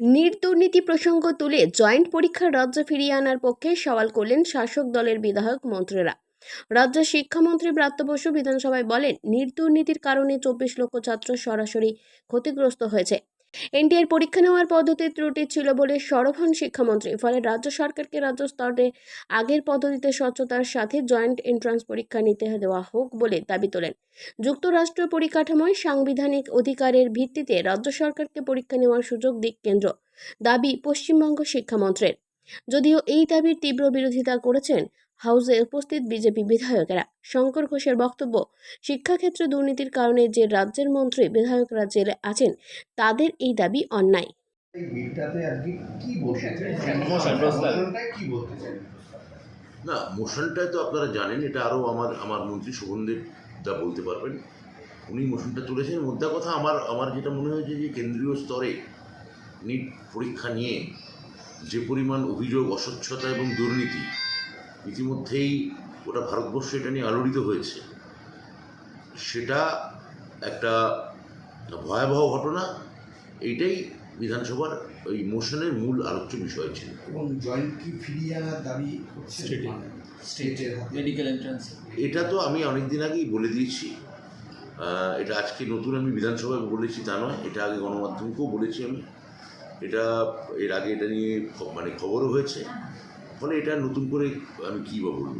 NEET দুর্নীতি প্রসঙ্গ তুলে জয়েন্ট পরীক্ষার রাজ্য ফিরিয়ে আনার পক্ষে সওয়াল করলেন শাসক দলের বিধায়ক মন্ত্রীরা। রাজ্য শিক্ষামন্ত্রী ব্রাত্য বসু বিধানসভায় বলেন, নির্দুর্নীতির কারণে চব্বিশ লক্ষ ছাত্র সরাসরি ক্ষতিগ্রস্ত হয়েছে। এনটিআর পরীক্ষা নেওয়ার পদ্ধতির ত্রুটি ছিল বলে সরব হন শিক্ষামন্ত্রী, ফলে রাজ্য সরকারকে রাজ্য স্তরে আগের পদ্ধতিতে স্বচ্ছতার সাথে জয়েন্ট এন্ট্রান্স পরীক্ষা নিতে দেওয়া হোক বলে দাবি তোলেন। যুক্তরাষ্ট্র পরিকাঠামোয় সাংবিধানিক অধিকারের ভিত্তিতে রাজ্য সরকারকে পরীক্ষা নেওয়ার সুযোগ দিক কেন্দ্র, দাবি পশ্চিমবঙ্গ শিক্ষামন্ত্রের। যদিও এই দাবির তীব্র বিরোধিতা করেছেন হাউসে উপস্থিত বিজেপি বিধায়কেরা। শঙ্কর ঘোষের বক্তব্য শিক্ষাক্ষেত্রে দুর্নীতির কারণে যে রাজ্যের মন্ত্রী বিধায়করা জেলে আছেন তাদের এই দাবি অন্যায়। না মোশনটায় তো আপনারা জানেন এটা আরও আমার আমার মন্ত্রী শোভনদেব দা বলতে পারবেন। উনি মোশনটা তুলেছেন মোদ্দা কথা আমার আমার যেটা মনে হয়েছে যে কেন্দ্রীয় স্তরে নিট পরীক্ষা নিয়ে যে পরিমাণ অভিযোগ অস্বচ্ছতা এবং দুর্নীতি ইতিমধ্যেই গোটা ভারতবর্ষ এটা নিয়ে আলোড়িত হয়েছে। সেটা একটা ভয়াবহ ঘটনা। এইটাই বিধানসভার ওই মোশনের মূল আলোচ্য বিষয় ছিল। এবং জয়েন্ট কি ফিরিয়ে আনার দাবি হচ্ছে State এ। মানে স্টেটের মেডিকেল এন্ট্রান্স এটা তো আমি অনেক দিন আগেই বলে দিয়েছি। এটা আজকে নতুন আমি বিধানসভায় বলেছি তা নয় এটা আগে গণমাধ্যমকেও বলেছি আমি। এটা এর আগে এটা নিয়ে মানে খবরও হয়েছে। ফলে এটা নতুন করে আমি কী বা বলব?